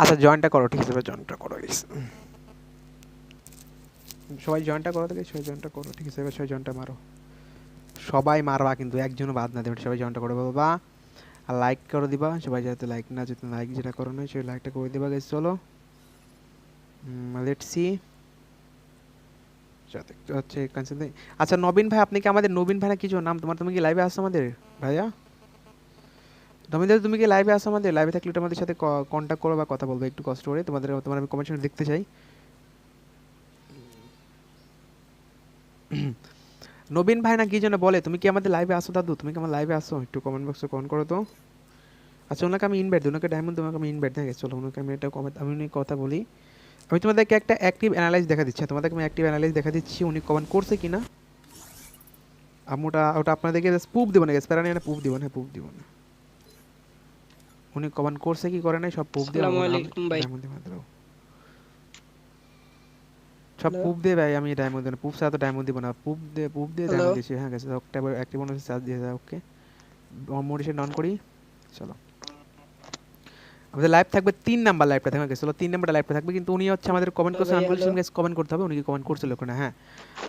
আচ্ছা জয়েনটা করো, ঠিক আছে জয়েনটা করো। সবাই জয়েনটা করো দেখে সবাই জয়েনটা করো, ঠিক আছে, এবার সবাই জয়েনটা মারো। সবাই মারবা কিন্তু, একজনও বাদ না দেবে সবাই জয়েনটা করে বাবা আর লাইক করে দিবা, সবাই যাতে লাইক না, যেতে লাইক যেটা করো না, সেই লাইকটা করে দিবা গাইস চলো। লেটস সি হচ্ছে দেই। আচ্ছা নবীন ভাই আপনি কি আমাদের নবীন ভাই না কিছু নাম? তোমার তুমি কি লাইভে আসছো আমাদের? ভাইয়া? নবীন দাদা তুমি কি লাইভে আসো আমাদের? লাইভে থাকলে একটু আমাদের সাথে কন্ট্যাক্ট করো বা কথা বলব একটু কষ্ট করে। তোমাদের তোমার আমি কমেন্ট দেখতে চাই। নবীন ভাই না কি জন্য বলে তুমি কি আমাদের লাইভে আসো দাদু? তুমি কি আমার লাইভে আসো একটু কমেন্ট বক্সে কমেন্ট করো তো। আচ্ছা ওনাকে আমি ইনভাইট দিই ওনাকে ডায়মন্ড তোমাকে আমি ইনভাইট দেখে চলো ওনাকে আমি একটা কমেন্ট আমি কথা বলি। আমি তোমাদেরকে একটা অ্যাক্টিভ অ্যানালাইজ দেখা দিচ্ছি। হ্যাঁ, তোমাদেরকে আমি অ্যাক্টিভ অ্যানালাইজ দেখা দিচ্ছি উনি কমেন্ট করছে কিনা। আমি ওটা ওটা আপনাদেরকে পুপ দিব না গেছে প্যারা নিয়ে পুপ দিব না পুপ দিব না। উনি কমেন্ট করছে কি করে নাই সব পুপ দিয়ে। সব পুপ দিয়ে ভাই আমি ডায়মন্ড দেব না। পুপ ছাড়া তো ডায়মন্ড দিব না। পুপ দিয়ে পুপ দিয়ে? ডায়মন্ড দিছি হ্যাঁ গেছে একটা অ্যাক্টিভ বোনাস চার্জ দিয়ে দাও ওকে মোটিভেশন অন করি চলো। আমাদের লাইভ থাকবে তিন নাম্বার লাইভটা থাকবে চলো তিন নাম্বারটা লাইভটা থাকবে কিন্তু উনি হচ্ছে আমাদের কমেন্ট ভাই, বলছিলাম hello? কমেন্ট করতে হবে উনি কি কমেন্ট করছিল ওখানে হ্যাঁ।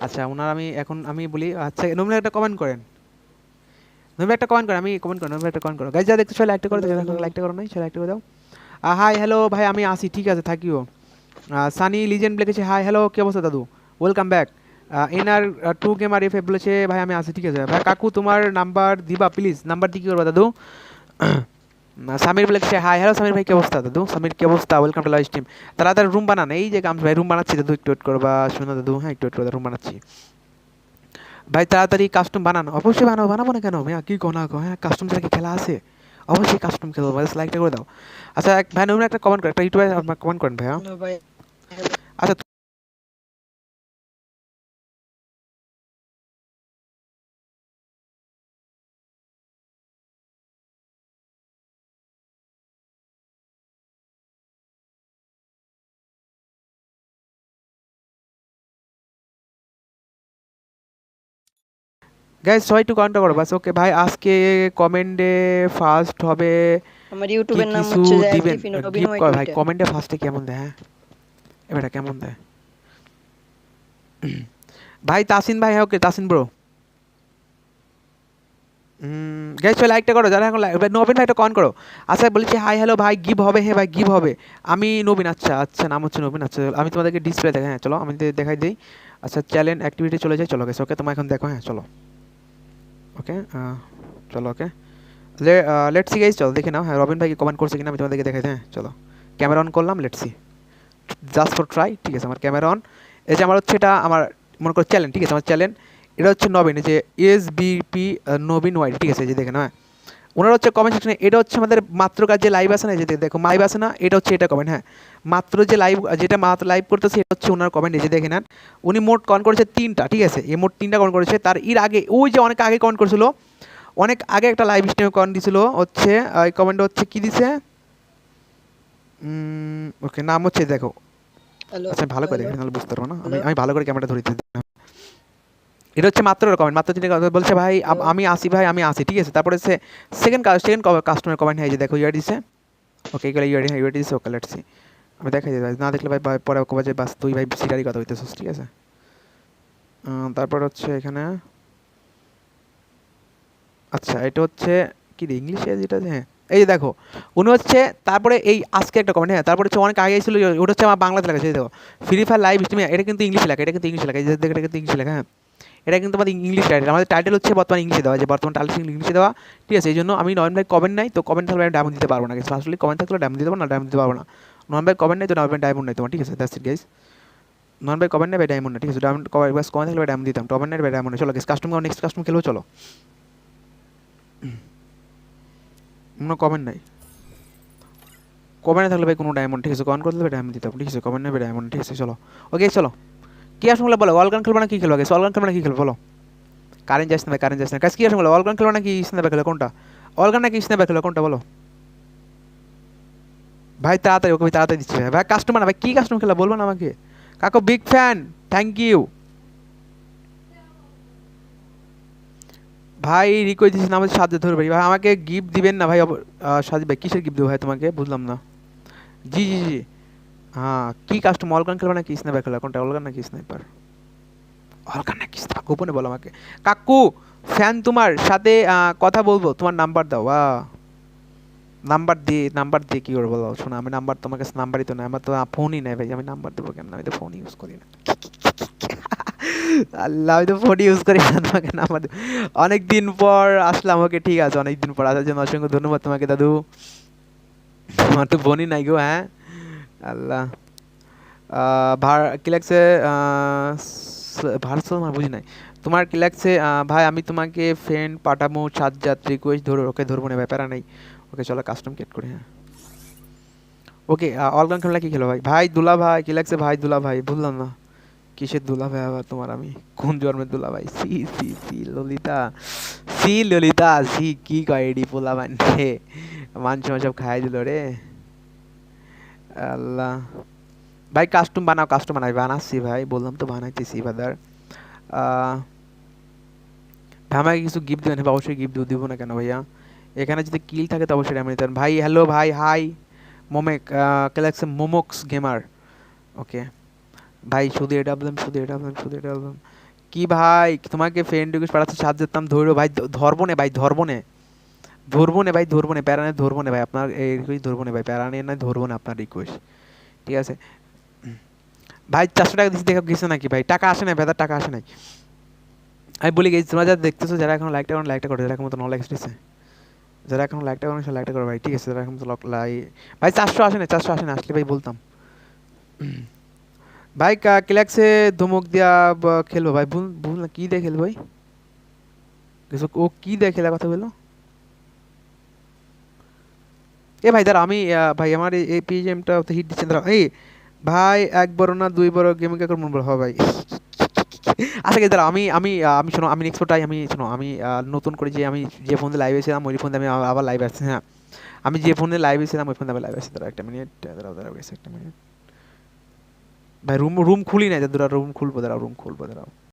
আচ্ছা ওনার আমি এখন আমি বলি আচ্ছা নমিন একটা কমেন্ট করেন। নমিন একটা কমেন্ট করেন আমি কমেন্ট করেন নমিন একটা কমেন্ট করো গাইস যা দেখতে সবাই লাইকটা করে দাও এখন লাইকটা করো নাই সবাই লাইকটা করে দাও। হাই হ্যালো ভাই আমি আসি ঠিক আছে থাকিও সানি লিজেন্ড লিখেছে হাই হ্যালো কি অবস্থা দাদু? Welcome back N R to gamer F বলেছে ভাই আমি আসি ঠিক আছে। ভাই কাকু তোমার নাম্বার দিবা প্লিজ নাম্বার দিয়ে কি করবা দাদু? না, সামির বলেছে হাই হ্যালো সামির ভাই কি অবস্থা দাদু? সামির কি অবস্থা? ওয়েলকাম টু লাইভ স্ট্রিম তাড়াতাড়ি রুম বানান। এই যে গামস ভাই রুম বানাচ্ছি দাদু একটু ওয়েট করবা শোনো দাদু। হ্যাঁ একটু ওয়েট করবা রুম বানাচ্ছি। ভাই তাড়াতাড়ি কাস্টম বানান। অবশ্যই বানাবো বানাবো না কেন? ভাইয়া কি কো হ্যাঁ কাস্টম ছাড়া কি খেলা আছে? অবশ্যই কাস্টম খেলব ভাই লাইকটা করে দাও। আচ্ছা এক- ভাই নতুন একটা কমেন্ট করে একটা ইউটিউবে কমেন্ট করেন ভাইয়া। গাইস সবাই একটু কমেন্ট করো। বাস ওকে ভাই আজকে কমেন্টে ফার্স্ট হবে আমার ইউটিউবের নাম হচ্ছে দিবেন? ভাই। কমেন্টে ফার্স্টে কেমন দেয় হ্যাঁ? এবারে কেমন দেয়? ভাই তাসিন ভাই ওকে তাসিন ব্রো সবাই লাইকটা করো যারা এখন নবীন ভাই একটা কমেন্ট করো। আচ্ছা বলছি হাই হ্যালো ভাই গিভ হবে হ্যাঁ ভাই গিভ হবে। আমি নবীন আচ্ছা আচ্ছা নাম হচ্ছে নবীন আচ্ছা আমি তোমাদেরকে ডিসপ্লে দেখাই হ্যাঁ চলো আমি দেখাই দিই। আচ্ছা চ্যালেঞ্জ অ্যাক্টিভিটি চলে যাই চলো গেছে ওকে তোমার এখন দেখো হ্যাঁ চলো। ওকে চলো ওকে লেট সি গাইজ চলো, দেখে নাও হ্যাঁ রবিন ভাই কি কমেন্ট করছে কিনা, আমি তোমাদেরকে দেখাই হ্যাঁ চলো। ক্যামেরা অন করলাম let see just for try ঠিক আছে, আমার ক্যামেরা অন এই যে আমার হচ্ছে এটা, আমার, মনে করো চ্যালেঞ্জ ঠিক আছে, আমার চ্যালেঞ্জ এটা হচ্ছে নবীন যে এস বিপি নবীন ওয়াইড ঠিক আছে যে দেখে না হ্যাঁ। ওনার হচ্ছে কমেন্ট সেকশনে এটা হচ্ছে আমাদের মাত্র কাজ যে লাইভ আছে না এই যে দেখো লাইভ আছে না এটা হচ্ছে এটা কমেন্ট হ্যাঁ। মাত্র যে লাইভ যেটা মাত্র লাইভ করতেছে এটা হচ্ছে ওনার কমেন্ট যে দেখে নেন। উনি মোট কমেন্ট করেছে তিনটা ঠিক আছে? এই মোট তিনটা কমেন্ট করেছে। তার এর আগে ওই যে অনেক আগে কমেন্ট করেছিল অনেক আগে একটা লাইভ স্ট্রিমে কমেন্ট দিছিল হচ্ছে এই কমেন্ট হচ্ছে কি দিছে? ওকে নাম হচ্ছে দেখো। আচ্ছা ভালো করে দেখেন নাহলে বুঝতে পারব না। আমি আমি ভালো করে ক্যামেরাটা ধরে দিতে এটা হচ্ছে মাত্র কমেন্ট মাত্র কথা বলছে, ভাই, আমি আসি, ভাই, আমি আসি, ঠিক আছে? তারপরে সে সেকেন্ড সেকেন্ড কাস্টমার কমেন্ট হ্যাঁ যে, দেখো ইয়ার দিছে ওকে ইয়ার হ্যাঁ ইয়ার দিছে ওকে লেটস আমি দেখাই ভাই না দেখলে ভাই পরে কবে যে, বাস, তুই ভাই, সিটারি কথা হইতেছিস ঠিক আছে? তারপর হচ্ছে এখানে আচ্ছা এটা হচ্ছে কি রে ইংলিশে যেটা হ্যাঁ এই যে দেখো, উনি হচ্ছে তারপরে এই আজকে একটা কমেন্ট হ্যাঁ তারপরে হচ্ছে অনেক আগে ছিল, ওটা হচ্ছে আমার বাংলাতে লেখা এই দেখো ফ্রি ফায়ার লাইভ স্ট্রিমে এটা কিন্তু ইংলিশে লেখা, এটা কিন্তু ইংলিশে লেখা এটা কিন্তু ইংলিশে লেখা হ্যাঁ। এটা কিন্তু আমাদের ইংলিশ টাইটেল আমাদের টাইটেল হচ্ছে বর্তমানে ইংলিশে দেওয়া, যে বর্তমান টাইটেল ইংলিশে দেওয়া, ঠিক আছে? এই জন্য আমি নয়ন ভাই কমেন্ট নাই, তো কমেন্ট থাকলে ডায়মন্ড দিতে পারব না গেছে আসলে কমেন্ট থাকলে ডায়মন্ড দিতে পারব, না ডায়মন্ড দিতে পারব না। নয়ন ভাই কমেন্ট নাই, তো নয়ন ভাই ডায়মন্ড নাই তোমার, ঠিক আছে? দ্যাটস ইট গাইস নয়ন ভাই কমেন্ট নেই, ভাই ডায়মন্ড না ঠিক আছে? ডায়মন্ড কমেন্ট বাস কমেন্ট থাকলে ডায়মন্ড দিতাম। কমেন্ট নেই, ভাই ডায়মন্ড চলো গেছে কাস্টম নেক্সট কাস্টম খেলব, চলো। কোনো কমেন্ট নাই। কমেন্টে থাকলে ভাই কোনো ডায়মন্ড ঠিক আছে? কমেন্ট করলে ভাই ডায়মন্ড দিতাম, ঠিক আছে? কমেন্ট নেবে ডায়মন্ড ঠিক আছে? চলো। ওকে চলো। কি আসুন বলো অলগান খেলবে না কি খেলবে গেছে অলগান খেলবে না কি খেলবে বলো কারেন্ট যাস না কারেন্ট যাস না কাজ কি আসুন বলো অলগান খেলবে না কি স্নেপে খেলে কোনটা অলগান নাকি স্নেপে খেলে কোনটা বলো ভাই তাড়াতাড়ি ওকে তাড়াতাড়ি দিচ্ছে ভাই কাস্টমার না ভাই কী কাস্টমার খেলা না আমাকে কাকু বিগ ফ্যান থ্যাংক ইউ ভাই রিকোয়েস্ট দিচ্ছেন আমাদের সাহায্য ধরবে ভাই। আমাকে গিফট দিবেন না ভাই সাজিদ ভাই, কিসের গিফট দেবো ভাই তোমাকে? বুঝলাম না। জি জি জি। হ্যাঁ কি কাস্টম অলগান খেলবে নাকি স্নাইপার খেলা কোনটা? অলগান নাকি স্নাইপার অলগান নাকি গোপনে বলো আমাকে। কাকু ফ্যান তোমার সাথে কথা বলব? তোমার নাম্বার দাও বা নাম্বার দিয়ে নাম্বার দিয়ে কি করে বলো? শোনো, আমি নাম্বার তোমার কাছে নাম্বারই তো নাই। আমার তো ফোনই নাই ভাই। আমি নাম্বার দেবো কেমন? আমি তো ফোন ইউজ করি না। আল্লাহ, আমি তো ফোন ইউজ করি না, তোমাকে নাম্বার অনেক দিন পর আসলাম, ওকে ঠিক আছে। অনেক দিন পর আসার জন্য অসংখ্য ধন্যবাদ তোমাকে, দাদু। আমার তো বোনই নাই গো হ্যাঁ? আল্লাহ। ভার কি লাগছে আহ, আমার বুঝি নাই। তোমার কি লাগছে ভাই আমি তোমাকে ফ্রেন্ড পাঠাবো সাজ্জাদ রিকোয়েস্ট ধরো ওকে ধরবো না ব্যাপার নাই। ওকে চলো কাস্টম কেট করি হ্যাঁ। ওকে অলগান খেলা কি খেলো ভাই? ভাই দুলা ভাই কি লাগছে ভাই দুলা ভাই? বললাম না। কিসের দুলা ভাই আবার তোমার আমি? কোন জন্মের দুলা ভাই? সি সি সি ললিতা। সি ললিতা সি কি কয় এডি পোলা মানে মাংস সব খাই দিল রে। আল্লাহ। ভাই কাস্টম বানাও কাস্টম বানাই। বানাচ্ছি ভাই বললাম তো বানাইতেছি বাদার ভাই আমাকে কিছু গিফট দেবেন? হ্যাঁ, অবশ্যই গিফট দিব না কেন ভাইয়া? এখানে যদি কিল থাকে তো অবশ্যই আমি নিতেন ভাই হ্যালো ভাই হাই মোমেক ক্যালাক্সে মোমোক্স গেমার ওকে ভাই শুধু এটা বললাম শুধু এটা বললাম শুধু এটা বললাম কি ভাই তোমাকে ফ্রেন্ড রিকোয়েস্ট পাঠাচ্ছে সাহায্য দিতাম ধরো ভাই ধ- ধরবো নে ভাই ধরবো নে। ধরবো নে ভাই, ধরবো নে প্যারানে ধরবো নে ভাই, আপনার এই রিকোয়েস্ট ধরবো নে ভাই প্যারানে না ধরবো না আপনার রিকোয়েস্ট ঠিক আছে? ভাই, চারশো টাকা দিচ্ছি দেখা গেছে নাকি ভাই, টাকা আসে নাই ভেদার টাকা আসে নাই। আমি বলি গেছি তোমরা যারা দেখতেছো, যারা এখন লাইকটা করেন লাইকটা করো, যারা এখন মতো ন লাইক দিচ্ছে যারা এখন লাইকটা করেন সে লাইকটা করো ভাই, ঠিক আছে, যারা এখন মতো লাই ভাই, চারশো আসে না চারশো আসে না আসলে ভাই বলতাম। ভাই ক্লাক্সে ধমক দিয়া খেলব ভাই, ভুল ভুল না, কি দিয়ে খেলব ভাই? ও কি দিয়ে খেলার কথা বলল? এ ভাই, দাঁড়া, আমি ভাই, আমার এই- পিজিএমটা তো হিট দিচ্ছে দাঁড়া, এই, ভাই, এক বড় না দুই বড় গেমে কে করে বড় হবে ভাই। আচ্ছা কি দাঁড়া, আমি আমি আমি শোনো, আমি নেক্সট টাই, আমি শোনো, আমি নতুন করে যে আমি যে ফোন দিয়ে লাইভ এসেছিলাম, ওই ফোন আমি আবার লাইভ আসছি হ্যাঁ। আমি যে ফোনে লাইভ এসেছিলাম, ওই ফোন আমি লাইভ আসছি, দাঁড়া, একটা মিনিট দাঁড়াও দাঁড়াও গেছে একটা মিনিট ভাই রুম রুম খুলি না দাঁড়া রুম খুলবো, দাঁড়াও রুম খুলবো, দাঁড়াও।